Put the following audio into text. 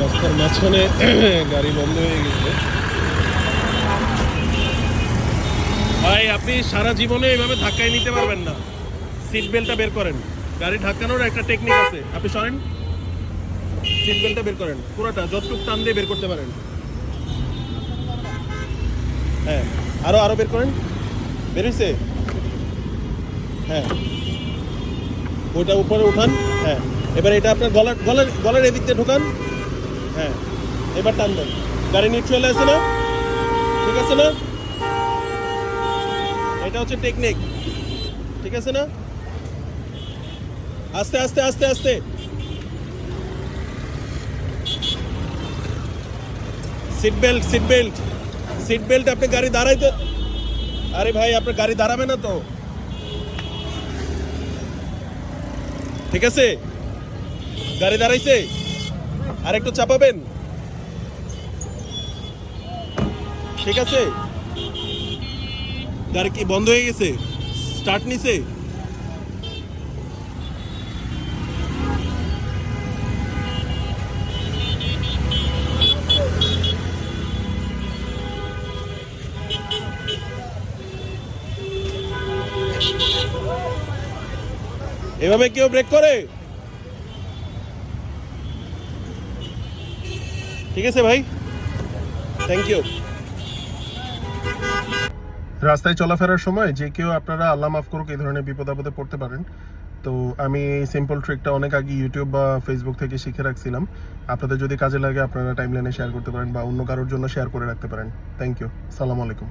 রাস্তার মাঝখানে গাড়ি বন্ধ হয়ে গেছে। ভাই, আপনি সারা জীবনে এইভাবে ধাক্কায় নিতে পারবেন না। সিট বেল্টটা বের করেন। গাড়ি ধাক্কানোর একটা টেকনিক আছে। আপনি সরেন। সিট বেল্টটা বের করেন। পুরোটা, যতটুকু টান দিয়ে বের করতে পারেন। হ্যাঁ আরও আরও বের করেন। বের হয়েছে হ্যাঁ। ওইটা উপরে উঠান। হ্যাঁ। এবার এটা আপনার গলার গলার গলার এদিক দিয়ে ঢোকান। হ্যাঁ এবার টান দেন গাড়ি নিউট্রাল আছে না ঠিক আছে না এটা হচ্ছে টেকনিক ঠিক আছে না আস্তে আস্তে আস্তে আস্তে seat belt seat belt seat belt আপনি গাড়ি দাঁড়াইতে আরে ভাই আপনার গাড়ি দাঁড়াবে না তো ঠিক আছে গাড়ি দাঁড়াইছে আর একটু চাপাবেন? ঠিক আছে? গাড়ি কি বন্ধ হয়ে গেছে? স্টার্ট নিছে? এভাবে কেউ ব্রেক করে? ঠিক আছে ভাই? থ্যাংক ইউ রাস্তায় চলাফেরার সময় যে কেউ আপনারা আল্লাহ মাফ করুক, এই ধরনের বিপদ আপদে পড়তে পারেন। তো আমি এই সিম্পল ট্রিকটা অনেক আগে ইউটিউব বা ফেসবুক থেকে শিখে রাখছিলাম। আপনাদের যদি কাজে লাগে, আপনারা টাইম টাইমলাইনে শেয়ার করতে পারেন বা অন্য কারোর জন্য শেয়ার করে রাখতে পারেন। থ্যাংক ইউ সালাম আলাইকুম।